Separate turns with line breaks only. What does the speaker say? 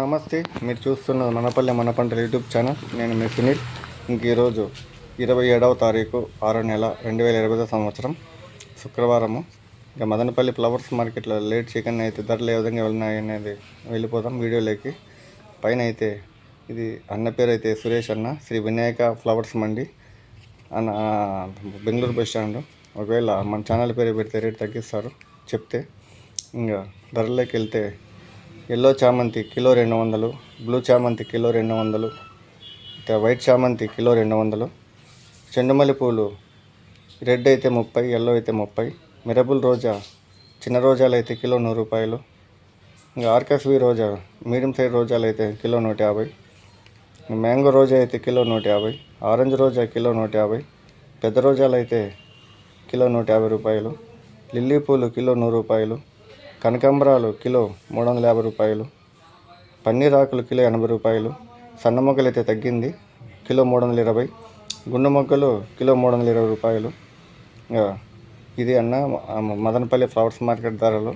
నమస్తే మీరు చూస్తున్న మనపల్లె మన పంటల యూట్యూబ్ ఛానల్. నేను మీ సునీల్. ఇంక ఈరోజు ఇరవై ఏడవ తారీఖు ఆరో నెల రెండు వేల ఇరవై సంవత్సరం. శుక్రవారము. ఇక మదనపల్లి ఫ్లవర్స్ మార్కెట్లో లేట్ చికెన్ అయితే ధరలు ఏ విధంగా వెళ్ళినాయి అనేది వెళ్ళిపోదాం వీడియోలోకి. పైన అయితే ఇది అన్న పేరు అయితే సురేష్ అన్న. శ్రీ వినాయక ఫ్లవర్స్ మండి. అన్న బెంగళూరు బస్ స్టాండ్. ఒకవేళ మన ఛానల్ పేరు పెడితే రేట్ తగ్గిస్తారు చెప్తే. ఇంకా ధరలోకి వెళ్తే ఎల్లో చామంతి కిలో రెండు వందలు బ్లూ చామంతి కిలో రెండు వందలు వైట్ చామంతి కిలో రెండు వందలు. చెండుమల్లి పూలు రెడ్ అయితే ముప్పై ఎల్లో అయితే ముప్పై మిరబుల్ రోజా చిన్న రోజాలు అయితే కిలో నూరు రూపాయలు ఇంకా ఆర్కస్వి రోజా మీడియం సైజ్ రోజాలు అయితే కిలో నూట యాభై మ్యాంగో రోజా అయితే కిలో నూట యాభై ఆరెంజ్ రోజా కిలో నూట యాభై పెద్ద రోజాలు అయితే కిలో నూట యాభై రూపాయలు లిల్లీ పూలు కిలో నూరు రూపాయలు కనకాంబరాలు కిలో మూడు వందల యాభై రూపాయలు పన్నీర్ ఆకులు కిలో ఎనభై రూపాయలు సన్న మొగ్గలు అయితే తగ్గింది కిలో మూడు వందల ఇరవై గుండు మొగ్గలు కిలో మూడు వందల ఇరవై రూపాయలు. ఇది అన్న మదనపల్లి ఫ్లవర్స్ మార్కెట్ ధరలు.